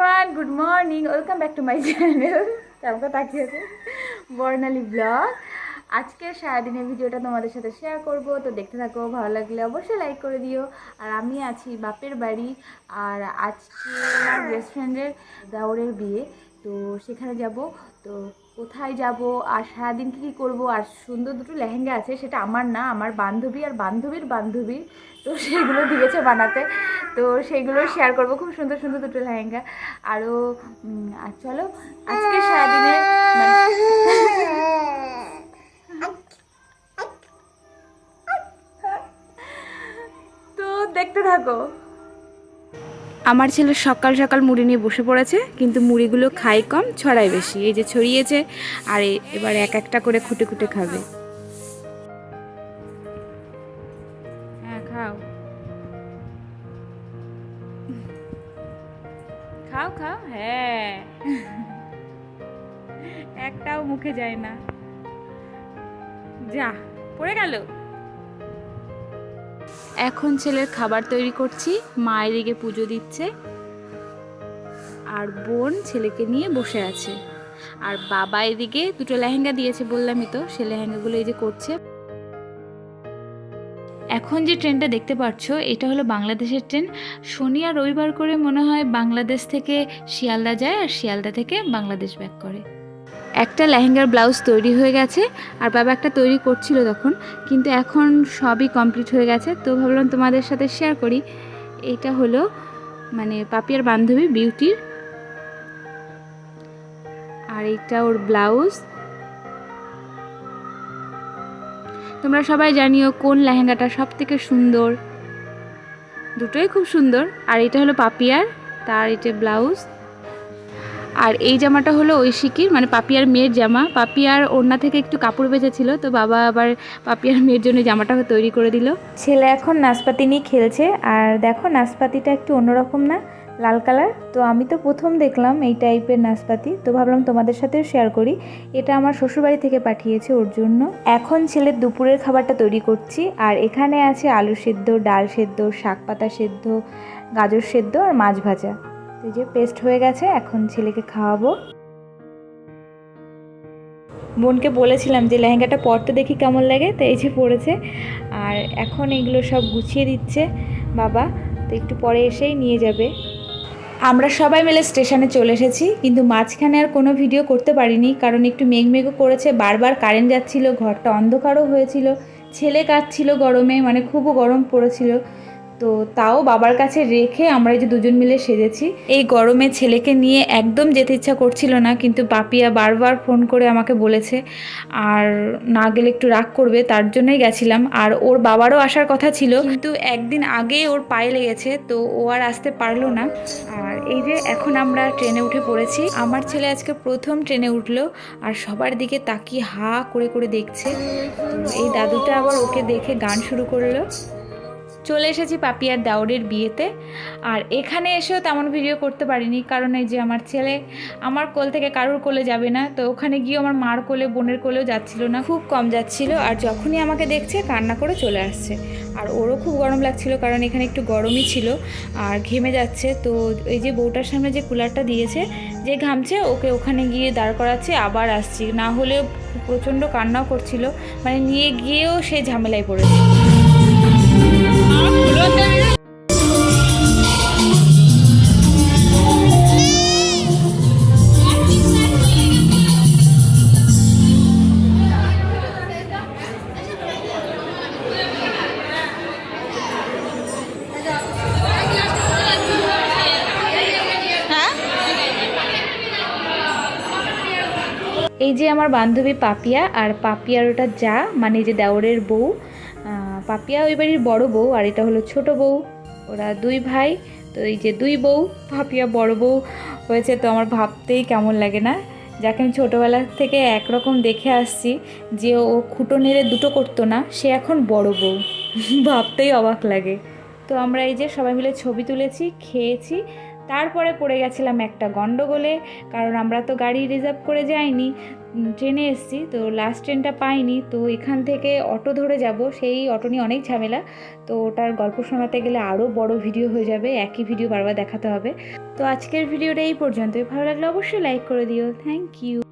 Everyone good morning welcome back to my channel করে তাকিয়েছে বর্ণালী blog আজকের সারাদিনের ভিডিওটা তোমাদের সাথে শেয়ার করব। তো দেখতে থাকো, ভালো লাগলে অবশ্যই লাইক করে দিও। আর আমি আছি বাপের বাড়ি। আর আজকে আমার বেস্ট ফ্রেন্ডের দাওরের বিয়ে। তো সেখানে যাব। তো কোথায় যাব? আর সারাদিন কী কী করব? আর সুন্দর দুটো লেহেঙ্গা আছে, সেটা আমার না, আমার বান্ধবী আর বান্ধবীর বান্ধবী। তো সেগুলো দিয়েছে বানাতে। তো সেগুলো শেয়ার করব। খুব সুন্দর সুন্দর দুটো লেহেঙ্গা। আরও আর চলো, আজকে সারাদিনে তো দেখতে থাকো। আমার ছেলে সকাল সকাল মুড়ি নিয়ে বসে পড়েছে, কিন্তু মুড়িগুলো খাই কম ছড়ায় বেশি। এই যে ছড়িয়েছে, আর এবার এক একটা করে খুঁটে খুঁটে খাবে। হ্যাঁ খাও। খাও খাও হ্যাঁ। একটাও মুখে যায় না। যা, পড়ে গেল। এখন ছেলের খাবার তৈরি করছি, মা এদিকে পুজো দিচ্ছে। আর বোন ছেলেকে নিয়ে বসে আছে। আর বাবা এদিকে দুটো লেহেঙ্গা দিয়েছে বললামই তো, সে লেহেঙ্গাগুলো এই যে করছে। এখন যে ট্রেনটা দেখতে পাচ্ছ এটা হলো বাংলাদেশের ট্রেন। শনি আর রবিবার করে মনে হয় বাংলাদেশ থেকে শিয়ালদা যায়, আর শিয়ালদা থেকে বাংলাদেশ ব্যাক করে। একটা লেহেঙ্গার ব্লাউজ তৈরি হয়ে গেছে আর বাবা একটা তৈরি করছিল তখন, কিন্তু এখন সবই কমপ্লিট হয়ে গেছে। তো ভাবলাম তোমাদের সাথে শেয়ার করি। এটা হলো মানে পাপিয়ার বান্ধবী বিউটির। আর এইটা ওর ব্লাউজ। তোমরা সবাই জানিও কোন লেহেঙ্গাটা সব থেকে সুন্দর। দুটোই খুব সুন্দর। আর এটা হলো পাপিয়ার, তার এটা ব্লাউজ। আর এই জামাটা হলো ঐশিকির মানে পাপিয়ার মেয়ের জামা। পাপিয়ার ওড়না থেকে একটু কাপড় বেঁচেছিল, তো বাবা আবার পাপিয়ার মেয়ের জন্য জামাটা তৈরি করে দিল। ছেলে এখন নাশপাতি নিয়ে খেলছে, আর দেখো নাশপাতিটা একটু অন্যরকম না, লাল কালার। তো আমি তো প্রথম দেখলাম এই টাইপের নাশপাতি তো ভাবলাম তোমাদের সাথেও শেয়ার করি। এটা আমার শ্বশুরবাড়ি থেকে পাঠিয়েছে ওর জন্য। এখন ছেলের দুপুরের খাবারটা তৈরি করছি, আর এখানে আছে আলু সেদ্ধ, ডাল সেদ্ধ, শাক পাতা সেদ্ধ, গাজর সেদ্ধ আর মাছ ভাজা। এই যে পেস্ট হয়ে গেছে, এখন ছেলেকে খাওয়াবো। বোনকে বলেছিলাম যে লেহেঙ্গাটা পরতে দেখি কেমন লাগে, তো এই যে পড়েছে আর এখন এগুলো সব গুছিয়ে দিচ্ছে বাবা, তো একটু পরে এসেই নিয়ে যাবে। আমরা সবাই মিলে স্টেশনে চলে এসেছি, কিন্তু মাঝখানে আর কোনো ভিডিও করতে পারিনি, কারণ একটু মেঘমেঘও করেছে, বারবার কারেন্ট যাচ্ছিল, ঘরটা অন্ধকারও হয়েছিল, ছেলে কাঁদছিল গরমে মানে খুবও গরম পড়েছিল। তো তাও বাবার কাছে রেখে আমরা এই যে দুজন মিলে সেজেছি। এই গরমে ছেলেকে নিয়ে একদম যেতে ইচ্ছা করছিল না, কিন্তু পাপিয়া বারবার ফোন করে আমাকে বলেছে, আর না গেলে একটু রাগ করবে, তার জন্যই গেছিলাম। আর ওর বাবারও আসার কথা ছিল, কিন্তু একদিন আগেই ওর পায়ে লেগেছে, তো ও আর আসতে পারল না। আর এই যে এখন আমরা ট্রেনে উঠে পড়েছি। আমার ছেলে আজকে প্রথম ট্রেনে উঠল, আর সবার দিকে তাকিয়ে হা করে করে দেখছে। এই দাদুটা আবার ওকে দেখে গান শুরু করল। চলে এসেছি পাপিয়ার দাউরের বিয়েতে। আর এখানে এসেও তেমন ভিডিও করতে পারিনি, কারণ এই যে আমার ছেলে আমার কোল থেকে কারুর কোলে যাবে না, তো ওখানে গিয়ে আমার মার কোলে, বোনের কোলেও যাচ্ছিল না। খুব কম যাচ্ছিল, আর যখনই আমাকে দেখছে, কান্না করে চলে আসছে। আর ওরও খুব গরম লাগছিল, কারণ এখানে একটু গরমই ছিল, আর ঘেমে যাচ্ছে। তো এই যে বউটার সামনে যে কুলারটা দিয়েছে, যে ঘামছে, ওকে ওখানে গিয়ে দাঁড় করাচ্ছে, আবার আসছি। না হলেও প্রচণ্ড কান্নাও করছিল মানে নিয়ে গিয়েও সে ঝামেলায় পড়েছে। এই যে আমার বান্ধবী পাপিয়া আর পাপিয়ার ওটা যা মানে যে দেওরের বউ পাপিয়া ওই বাড়ির বড় বউ আর এটা হলো ছোট বউ। ওরা দুই ভাই, তো এই যে দুই বউ, পাপিয়া বড় বউ হয়েছে, তো আমার ভাবতেই কেমন লাগে না। যাকে আমি ছোটোবেলা থেকে একরকম দেখে আসছি, যে ও খুঁটো নেড়ে দুটো করতো না, সে এখন বড় বউ। ভাবতেই অবাক লাগে। তো আমরা এই যে সবাই মিলে ছবি তুলেছি, খেয়েছি তারপরে পড়ে গেছিলাম একটা গণ্ডগোলে কারণ আমরা তো গাড়ি রিজার্ভ করে যাইনি ট্রেনে এসেছি, তো লাস্ট ট্রেনটা পাইনি, তো এখান থেকে অটো ধরে যাব, সেই অটো নিয়ে অনেক ঝামেলা, তো ওটার গল্প শোনাতে গেলে আরও বড় ভিডিও হয়ে যাবে, একই ভিডিও বারবার দেখাতে হবে। তো আজকের ভিডিওটা এই পর্যন্তই, ভালো লাগলে অবশ্যই লাইক করে দিও থ্যাংক ইউ